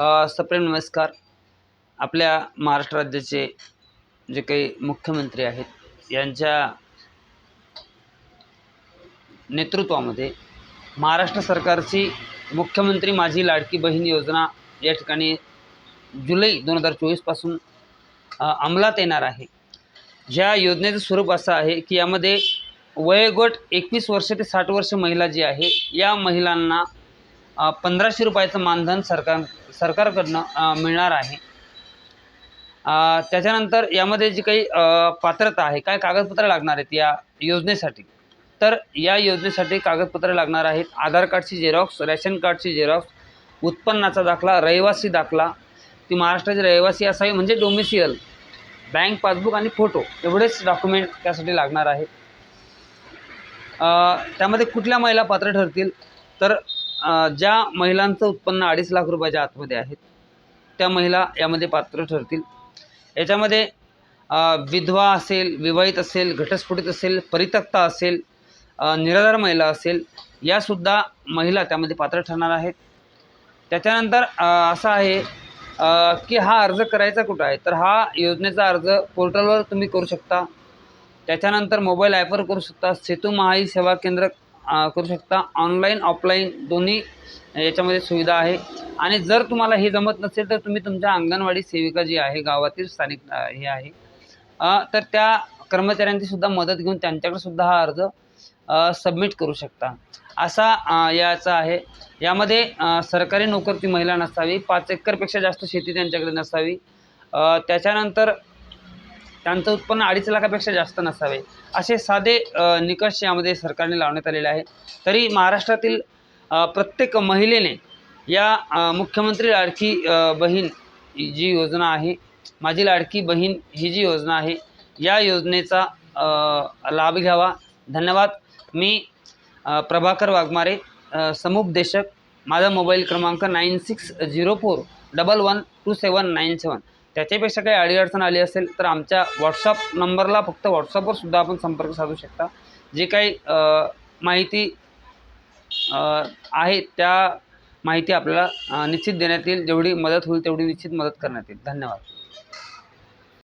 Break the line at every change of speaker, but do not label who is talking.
सप्रेम नमस्कार. आपल्या महाराष्ट्र राज्याचे जे काही मुख्यमंत्री आहेत यांच्या नेतृत्वामध्ये महाराष्ट्र सरकारची मुख्यमंत्री माझी लाडकी बहीण योजना या ठिकाणी जुलै दोन हजार चोवीसपासून अंमलात येणार आहे. ज्या योजनेचं स्वरूप असं आहे की यामध्ये वयोगट एकवीस वर्ष ते साठ वर्ष महिला जी आहे या महिलांना पंधराशे रुपयाचं मानधन सरकार सरकारकडनं मिळणार आहे. त्याच्यानंतर यामध्ये जी काही पात्रता आहे काय कागदपत्र लागणार आहेत या योजनेसाठी? तर या योजनेसाठी कागदपत्र लागणार आहेत. आधार कार्डची झेरॉक्स रेशन कार्डची झेरॉक्स उत्पन्नाचा दाखला रहिवासी दाखला ती महाराष्ट्राची रहिवासी असावी म्हणजे डोमिसियल बँक पासबुक आणि फोटो एवढेच डॉक्युमेंट त्यासाठी लागणार आहे. त्यामध्ये कुठल्या महिला पात्र ठरतील? तर ज्या महिलांचं उत्पन्न अडीच लाख रुपयाच्या आतमध्ये आहेत त्या महिला यामध्ये पात्र ठरतील. याच्यामध्ये विधवा असेल विवाहित असेल घटस्फोटित असेल परित्यक्ता असेल निराधार महिला असेल यासुद्धा महिला त्यामध्ये पात्र ठरणार आहेत. त्याच्यानंतर असं आहे की हा अर्ज करायचा कुठं आहे? तर हा योजनेचा अर्ज पोर्टलवर तुम्ही करू शकता. त्याच्यानंतर मोबाईल ॲपवर करू शकता. सेतू महाई सेवा केंद्र करू शकता. ऑनलाईन ऑफलाईन दोन्ही याच्यामध्ये सुविधा आहे. आणि जर तुम्हाला हे जमत नसेल तर तुम्ही तुमच्या अंगणवाडी सेविका जी आहे गावातील स्थानिक हे आहे तर त्या कर्मचाऱ्यांची सुद्धा मदत घेऊन त्यांच्याकडे सुद्धा हा अर्ज सबमिट करू शकता. असा याचा आहे. यामध्ये सरकारी नोकर ती महिला नसावी पाच एकरपेक्षा जास्त शेती त्यांच्याकडे नसावी. त्याच्यानंतर त्यांचं उत्पन्न अडीच लाखापेक्षा जास्त नसावे. असे साधे निकष यामध्ये सरकारने लावण्यात आलेले आहे तरी महाराष्ट्रातील प्रत्येक महिलेने या मुख्यमंत्री लाडकी बहीण जी योजना आहे माझी लाडकी बहीण ही जी योजना आहे या योजनेचा लाभ घ्यावा. धन्यवाद. मी प्रभाकर वाघमारे समुपदेशक माझा मोबाईल क्रमांक nine six zero four double one two seven nine seven. त्याच्यापेक्षा काही अडीअडचण आली असेल तर आमच्या व्हॉट्सअप नंबरला फक्त व्हॉट्सअपवर सुद्धा आपण संपर्क साधू शकता. जे काही माहिती आहे त्या माहिती आपल्याला निश्चित देण्यात येईल. जेवढी मदत होईल तेवढी निश्चित मदत करण्यात येईल. धन्यवाद.